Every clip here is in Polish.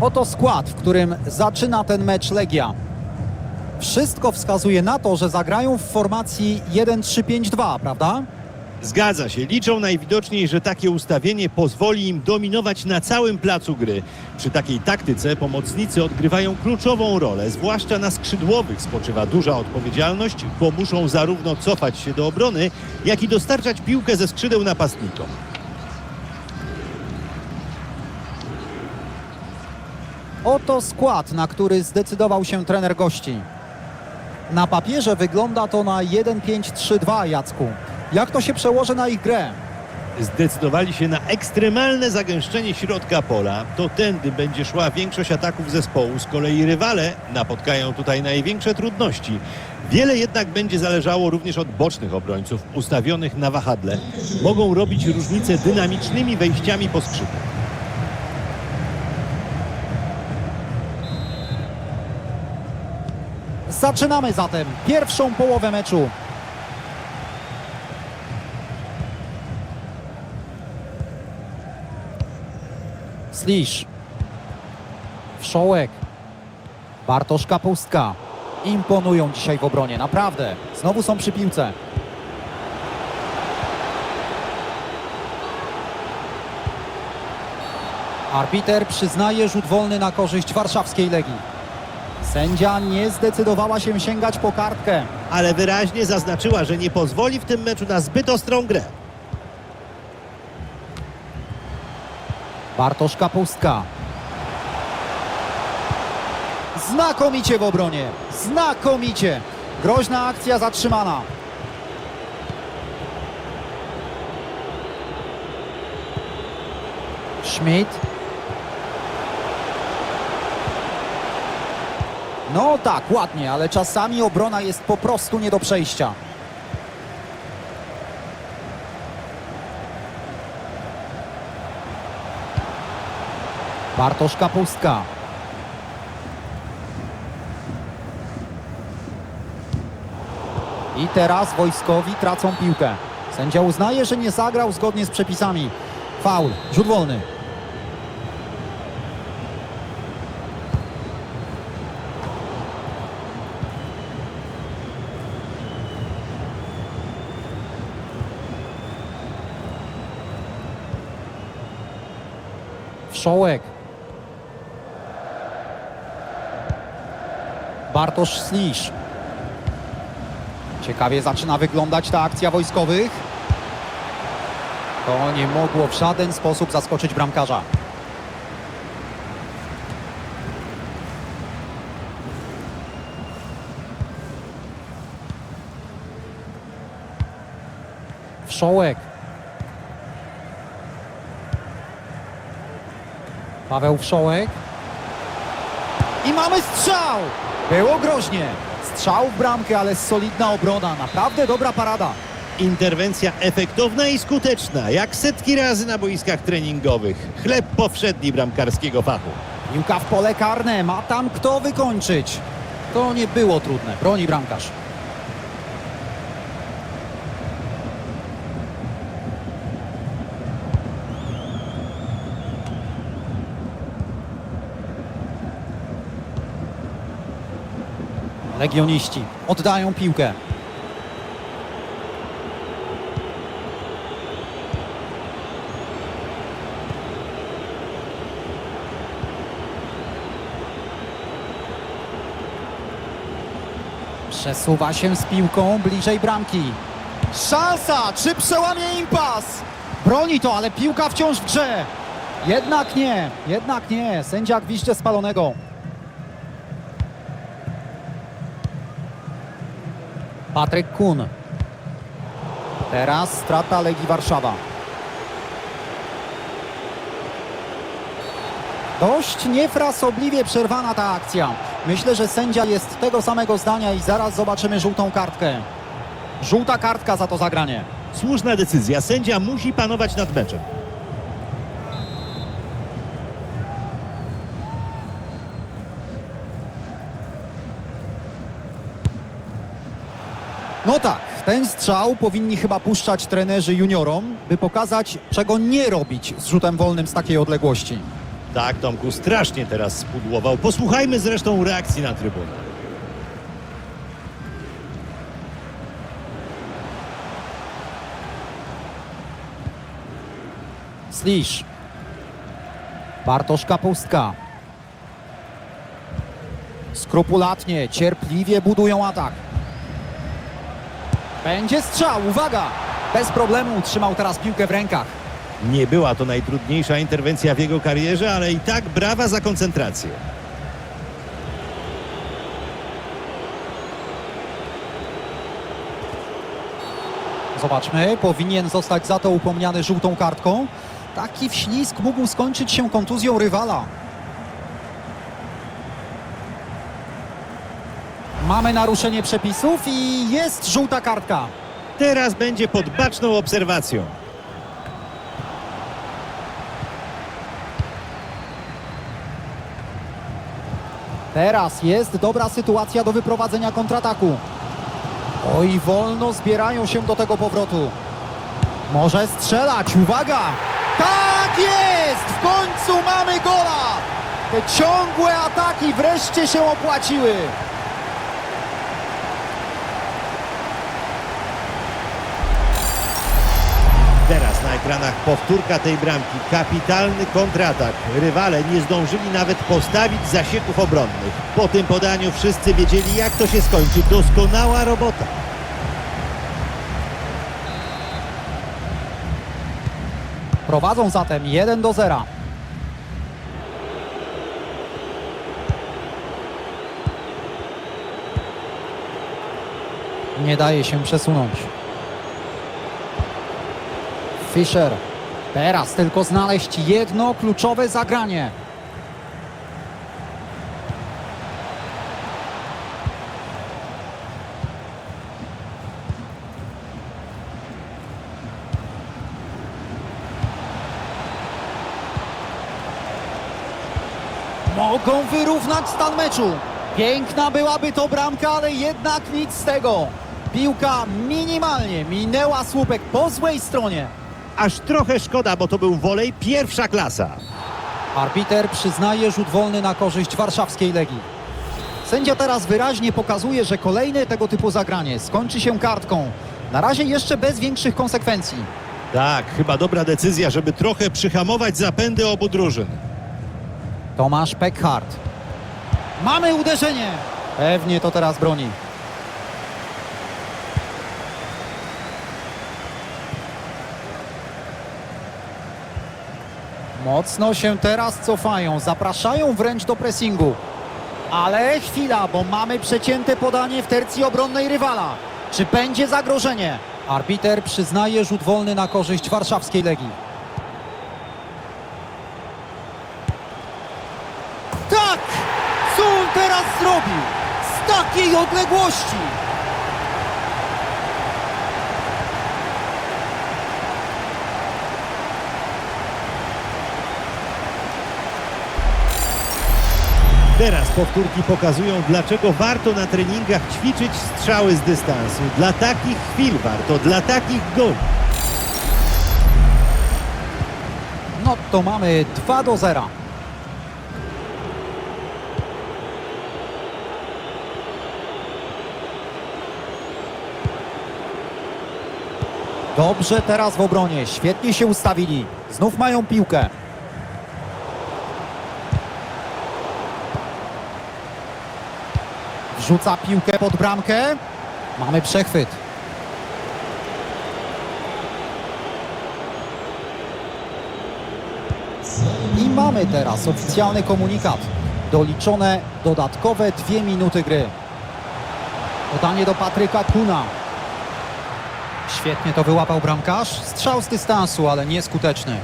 Oto skład, w którym zaczyna ten mecz Legia. Wszystko wskazuje na to, że zagrają w formacji 1-3-5-2, prawda? Zgadza się. Liczą najwidoczniej, że takie ustawienie pozwoli im dominować na całym placu gry. Przy takiej taktyce pomocnicy odgrywają kluczową rolę, zwłaszcza na skrzydłowych spoczywa duża odpowiedzialność, bo muszą zarówno cofać się do obrony, jak i dostarczać piłkę ze skrzydeł napastnikom. Oto skład, na który zdecydował się trener gości. Na papierze wygląda to na 1-5-3-2, Jacku. Jak to się przełoży na ich grę? Zdecydowali się na ekstremalne zagęszczenie środka pola. To tędy będzie szła większość ataków zespołu. Z kolei rywale napotkają tutaj największe trudności. Wiele jednak będzie zależało również od bocznych obrońców ustawionych na wahadle. Mogą robić różnicę dynamicznymi wejściami po skrzydłach. Zaczynamy zatem pierwszą połowę meczu. Slisz. Wszołek. Bartosz Kapustka. Imponują dzisiaj w obronie, naprawdę. Znowu są przy piłce. Arbiter przyznaje rzut wolny na korzyść warszawskiej Legii. Sędzia nie zdecydowała się sięgać po kartkę. Ale wyraźnie zaznaczyła, że nie pozwoli w tym meczu na zbyt ostrą grę. Bartosz Kapustka. Znakomicie w obronie. Znakomicie. Groźna akcja zatrzymana. Schmidt. No tak, ładnie, ale czasami obrona jest po prostu nie do przejścia. Bartosz Kapustka. I teraz wojskowi tracą piłkę. Sędzia uznaje, że nie zagrał zgodnie z przepisami. Faul, rzut wolny. Wszołek. Bartosz Slisz. Ciekawie zaczyna wyglądać ta akcja wojskowych. To nie mogło w żaden sposób zaskoczyć bramkarza. Wszołek. Paweł Wszołek. I mamy strzał! Było groźnie. Strzał w bramkę, ale solidna obrona. Naprawdę dobra parada. Interwencja efektowna i skuteczna, jak setki razy na boiskach treningowych. Chleb powszedni bramkarskiego fachu. Piłka w pole karne. Ma tam kto wykończyć. To nie było trudne. Broni bramkarz. Legioniści oddają piłkę. Przesuwa się z piłką bliżej bramki. Szansa! Czy przełamie impas? Broni to, ale piłka wciąż w grze. Jednak nie, jednak nie. Sędzia gwizdże spalonego. Patryk Kun. Teraz strata Legii Warszawa. Dość niefrasobliwie przerwana ta akcja. Myślę, że sędzia jest tego samego zdania i zaraz zobaczymy żółtą kartkę. Żółta kartka za to zagranie. Słuszna decyzja. Sędzia musi panować nad meczem. No tak, ten strzał powinni chyba puszczać trenerzy juniorom, by pokazać, czego nie robić z rzutem wolnym z takiej odległości. Tak, Tomku, strasznie teraz spudłował. Posłuchajmy zresztą reakcji na trybunach. Slisz. Bartosz Kapustka. Skrupulatnie, cierpliwie budują atak. Będzie strzał, uwaga! Bez problemu utrzymał teraz piłkę w rękach. Nie była to najtrudniejsza interwencja w jego karierze, ale i tak brawa za koncentrację. Zobaczmy, powinien zostać za to upomniany żółtą kartką. Taki wślizg mógł skończyć się kontuzją rywala. Mamy naruszenie przepisów i jest żółta kartka. Teraz będzie pod baczną obserwacją. Teraz jest dobra sytuacja do wyprowadzenia kontrataku. Oj, wolno zbierają się do tego powrotu. Może strzelać, uwaga! Tak jest! W końcu mamy gola! Te ciągłe ataki wreszcie się opłaciły. Ekranach powtórka tej bramki. Kapitalny kontratak. Rywale nie zdążyli nawet postawić zasieków obronnych. Po tym podaniu wszyscy wiedzieli, jak to się skończy. Doskonała robota. Prowadzą zatem 1 do 0. Nie daje się przesunąć. Fischer. Teraz tylko znaleźć jedno kluczowe zagranie. Mogą wyrównać stan meczu. Piękna byłaby to bramka, ale jednak nic z tego. Piłka minimalnie minęła słupek po złej stronie. Aż trochę szkoda, bo to był wolej pierwsza klasa. Arbiter przyznaje rzut wolny na korzyść warszawskiej Legii. Sędzia teraz wyraźnie pokazuje, że kolejne tego typu zagranie skończy się kartką. Na razie jeszcze bez większych konsekwencji. Tak, chyba dobra decyzja, żeby trochę przyhamować zapędy obu drużyn. Tomasz Peckhardt. Mamy uderzenie! Pewnie to teraz broni. Mocno się teraz cofają, zapraszają wręcz do pressingu. Ale chwila, bo mamy przecięte podanie w tercji obronnej rywala. Czy będzie zagrożenie? Arbiter przyznaje rzut wolny na korzyść warszawskiej Legii. Tak! Co on teraz zrobił? Z takiej odległości! Teraz powtórki pokazują, dlaczego warto na treningach ćwiczyć strzały z dystansu. Dla takich chwil warto, dla takich goli. No to mamy 2 do 0. Dobrze teraz w obronie, świetnie się ustawili. Znów mają piłkę. Wrzuca piłkę pod bramkę. Mamy przechwyt. I mamy teraz oficjalny komunikat. Doliczone dodatkowe dwie minuty gry. Podanie do Patryka Kuna. Świetnie to wyłapał bramkarz. Strzał z dystansu, ale nieskuteczny.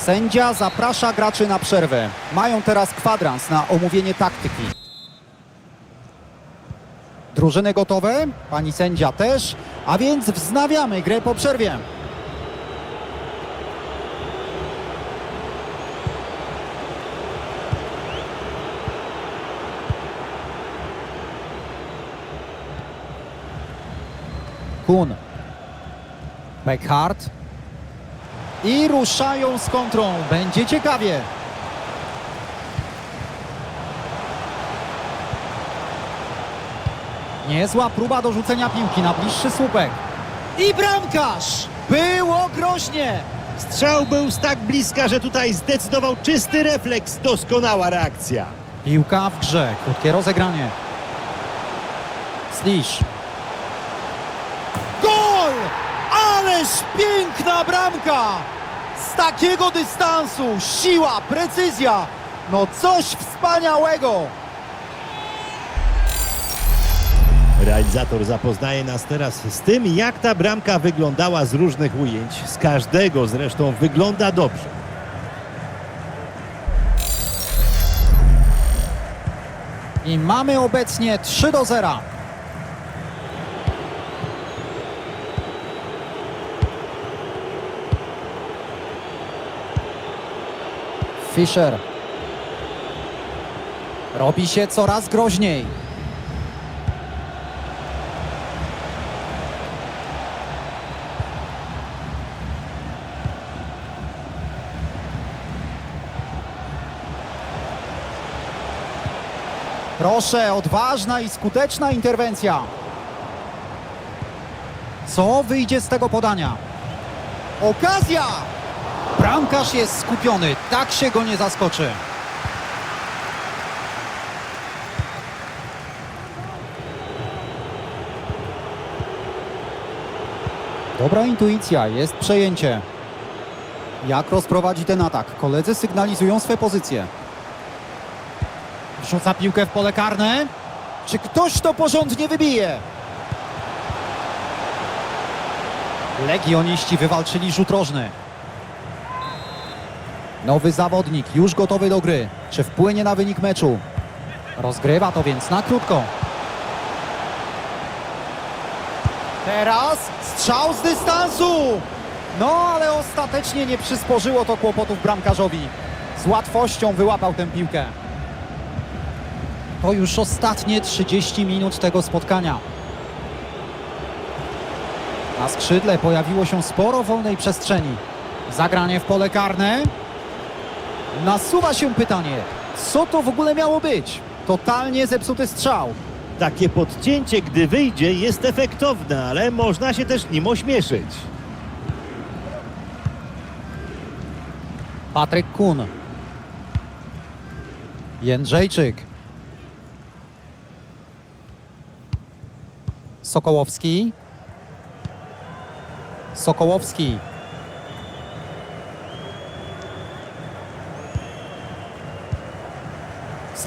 Sędzia zaprasza graczy na przerwę. Mają teraz kwadrans na omówienie taktyki. Drużyny gotowe? Pani sędzia też. A więc wznawiamy grę po przerwie. Kun. Beckhardt. I ruszają z kontrą. Będzie ciekawie. Niezła próba do rzucenia piłki na bliższy słupek. I bramkarz! Było groźnie! Strzał był z tak bliska, że tutaj zdecydował czysty refleks. Doskonała reakcja. Piłka w grze, krótkie rozegranie. Slisz. Ależ piękna bramka! Z takiego dystansu, siła, precyzja. No coś wspaniałego! Realizator zapoznaje nas teraz z tym, jak ta bramka wyglądała z różnych ujęć. Z każdego zresztą wygląda dobrze. I mamy obecnie 3 do 0. Fischer. Robi się coraz groźniej. Proszę, odważna i skuteczna interwencja. Co wyjdzie z tego podania? Okazja! Bramkarz jest skupiony, tak się go nie zaskoczy. Dobra intuicja, jest przejęcie. Jak rozprowadzi ten atak? Koledzy sygnalizują swe pozycje. Wrzuca piłkę w pole karne. Czy ktoś to porządnie wybije? Legioniści wywalczyli rzut rożny. Nowy zawodnik, już gotowy do gry. Czy wpłynie na wynik meczu? Rozgrywa to więc na krótko. Teraz strzał z dystansu! No, ale ostatecznie nie przysporzyło to kłopotów bramkarzowi. Z łatwością wyłapał tę piłkę. To już ostatnie 30 minut tego spotkania. Na skrzydle pojawiło się sporo wolnej przestrzeni. Zagranie w pole karne. Nasuwa się pytanie, co to w ogóle miało być? Totalnie zepsuty strzał. Takie podcięcie, gdy wyjdzie, jest efektowne, ale można się też nim ośmieszyć. Patryk Kun. Jędrzejczyk. Sokołowski. Sokołowski.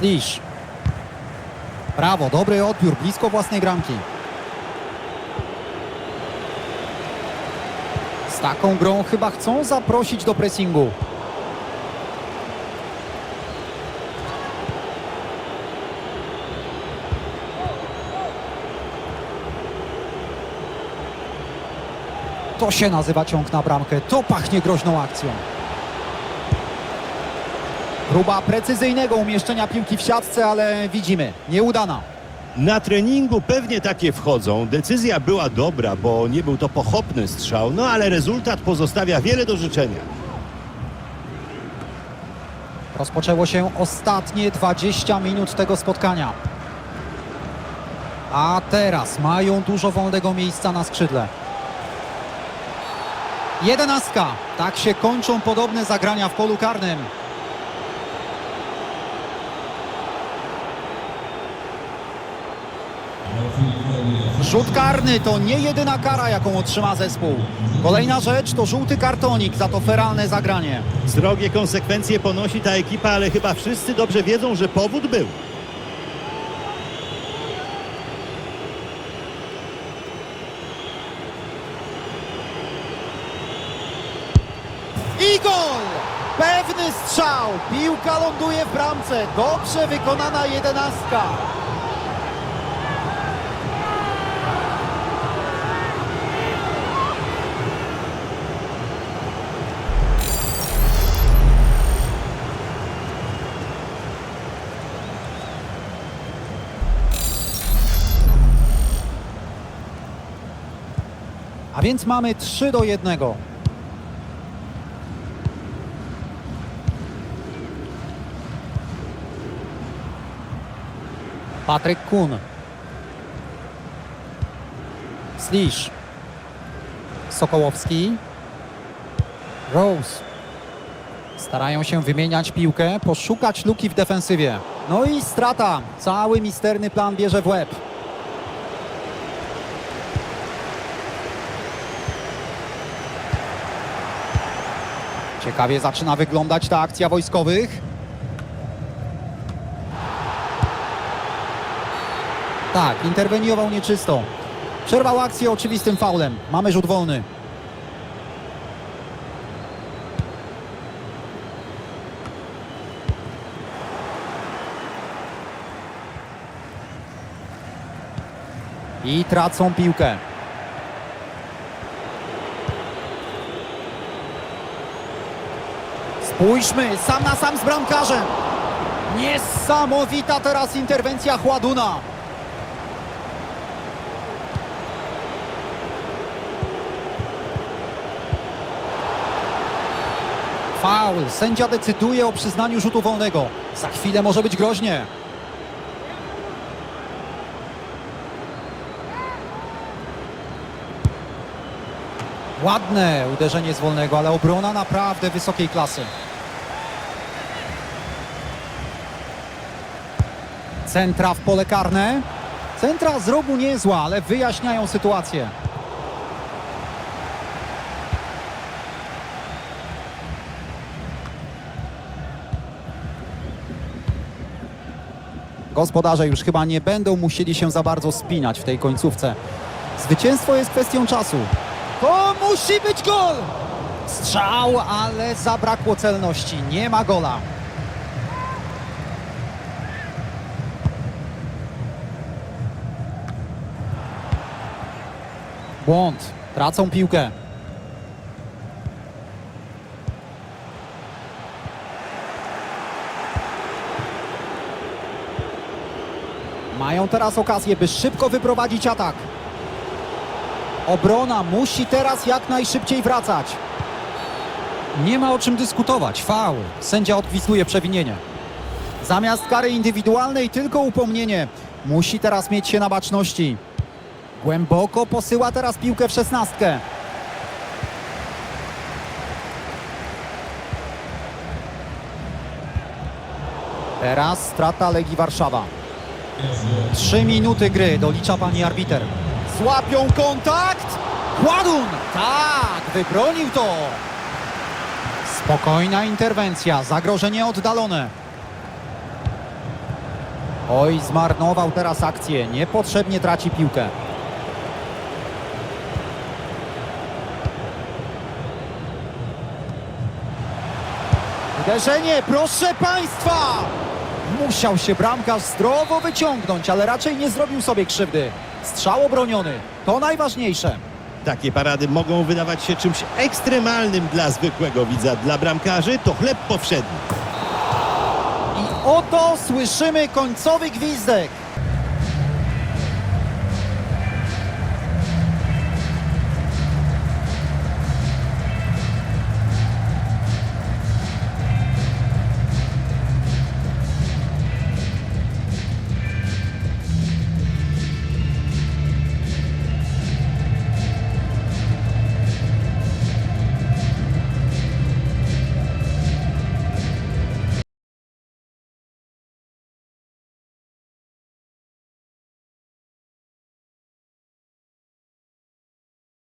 Slisz. Brawo, dobry odbiór, blisko własnej bramki. Z taką grą chyba chcą zaprosić do pressingu. To się nazywa ciąg na bramkę. To pachnie groźną akcją. Próba precyzyjnego umieszczenia piłki w siatce, ale widzimy, nieudana. Na treningu pewnie takie wchodzą. Decyzja była dobra, bo nie był to pochopny strzał, no ale rezultat pozostawia wiele do życzenia. Rozpoczęło się ostatnie 20 minut tego spotkania. A teraz mają dużo wolnego miejsca na skrzydle. Jedenastka. Tak się kończą podobne zagrania w polu karnym. Rzut karny to nie jedyna kara, jaką otrzyma zespół. Kolejna rzecz to żółty kartonik za to feralne zagranie. Srogie konsekwencje ponosi ta ekipa, ale chyba wszyscy dobrze wiedzą, że powód był. I gol! Pewny strzał. Piłka ląduje w bramce. Dobrze wykonana jedenastka. Więc mamy 3 do 1. Patryk Kun. Slisz. Sokołowski. Rose. Starają się wymieniać piłkę, poszukać luki w defensywie. No i strata. Cały misterny plan bierze w łeb. Ciekawie zaczyna wyglądać ta akcja wojskowych. Tak, interweniował nieczysto. Przerwał akcję oczywistym faulem. Mamy rzut wolny. I tracą piłkę. Spójrzmy, sam na sam z bramkarzem. Niesamowita teraz interwencja Chładuna. Faul. Sędzia decyduje o przyznaniu rzutu wolnego. Za chwilę może być groźnie. Ładne uderzenie z wolnego, ale obrona naprawdę wysokiej klasy. Centra w pole karne. Centra z rogu niezła, ale wyjaśniają sytuację. Gospodarze już chyba nie będą musieli się za bardzo spinać w tej końcówce. Zwycięstwo jest kwestią czasu. To musi być gol! Strzał, ale zabrakło celności. Nie ma gola. Błąd. Tracą piłkę. Mają teraz okazję, by szybko wyprowadzić atak. Obrona musi teraz jak najszybciej wracać. Nie ma o czym dyskutować. Faul. Sędzia odgwizduje przewinienie. Zamiast kary indywidualnej tylko upomnienie. Musi teraz mieć się na baczności. Głęboko posyła teraz piłkę w szesnastkę. Teraz strata Legii Warszawa. Trzy minuty gry dolicza pani arbiter. Złapią kontakt! Kładun! Tak, wybronił to! Spokojna interwencja, zagrożenie oddalone. Oj, zmarnował teraz akcję, niepotrzebnie traci piłkę. Uderzenie, proszę Państwa! Musiał się bramkarz zdrowo wyciągnąć, ale raczej nie zrobił sobie krzywdy. Strzał obroniony, to najważniejsze. Takie parady mogą wydawać się czymś ekstremalnym dla zwykłego widza. Dla bramkarzy to chleb powszedni. I oto słyszymy końcowy gwizdek.